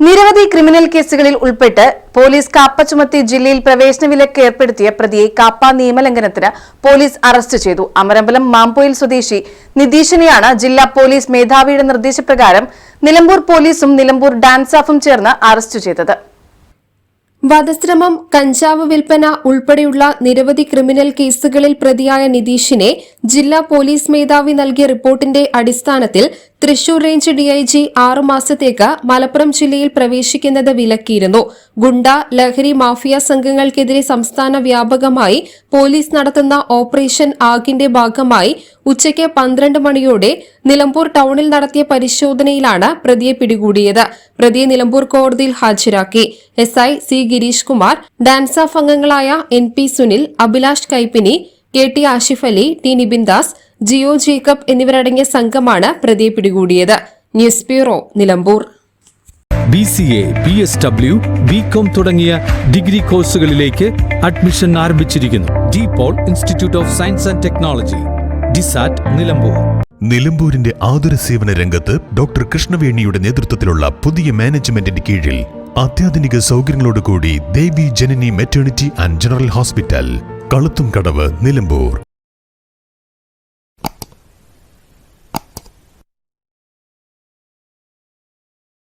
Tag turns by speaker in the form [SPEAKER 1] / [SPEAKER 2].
[SPEAKER 1] നിരവധി ക്രിമിനൽ കേസുകളിൽ ഉൾപ്പെട്ട് പോലീസ് കാപ്പ ചുമത്തി ജില്ലയിൽ പ്രവേശന വിലക്ക് ഏർപ്പെടുത്തിയ പ്രതിയെ കാപ്പ നിയമലംഘനത്തിന് പോലീസ് അറസ്റ്റ് ചെയ്തു. അമരമ്പലം മാമ്പോയിൽ സ്വദേശി നിതീഷിനെയാണ് ജില്ലാ പോലീസ് മേധാവിയുടെ നിർദ്ദേശപ്രകാരം നിലമ്പൂർ പോലീസും നിലമ്പൂർ ഡാൻസാഫും ചേർന്ന് അറസ്റ്റ് ചെയ്തത്.
[SPEAKER 2] വധശ്രമം കഞ്ചാവ് വിൽപ്പന ഉൾപ്പെടെയുള്ള നിരവധി ക്രിമിനൽ കേസുകളിൽ പ്രതിയായ നിതീഷിനെ ജില്ലാ പോലീസ് മേധാവി നൽകിയ റിപ്പോർട്ടിന്റെ അടിസ്ഥാനത്തിൽ തൃശൂർ റേഞ്ച് ഡിഐജി ആറുമാസത്തേക്ക് മലപ്പുറം ജില്ലയിൽ പ്രവേശിക്കുന്നത് വിലക്കിയിരുന്നു. ഗുണ്ട ലഹരി മാഫിയ സംഘങ്ങൾക്കെതിരെ സംസ്ഥാന വ്യാപകമായി പോലീസ് നടത്തുന്ന ഓപ്പറേഷൻ ആഗിന്റെ ഭാഗമായി ഉച്ചയ്ക്ക് പന്ത്രണ്ട് മണിയോടെ നിലമ്പൂർ ടൌണിൽ നടത്തിയ പരിശോധനയിലാണ് പ്രതിയെ പിടികൂടിയത്. പ്രതിയെ നിലമ്പൂർ കോടതിയിൽ ഹാജരാക്കി. S I C Girish Kumar DANSAF അംഗങ്ങളായ N P Sunil Abhilash Kaippini K T Ashif Ali T Nibin Das Jio Jacob എന്നിവരടങ്ങിയ സംഘമാണ് പ്രതിയെ പിടികൂടിയത്. News bureau Nilambur.
[SPEAKER 3] B C A B S W B com തുടങ്ങിയ degree കോഴ്സുകളിലേക്ക് admission ആരംഭിച്ചിരിക്കുന്നു. De Paul institute of science and technology DISAT Nilambur.
[SPEAKER 4] നിലമ്പൂരിന്റെ ആതുര സേവന രംഗത്ത് ഡോക്ടർ കൃഷ്ണവേണിയുടെ നേതൃത്വത്തിലുള്ള പുതിയ മാനേജ്മെന്റിന്റെ കീഴിൽ അത്യാധുനിക സൗകര്യങ്ങളോടുകൂടി Devi Janani maternity and general hospital Kaluthum Kadavu Nilambur.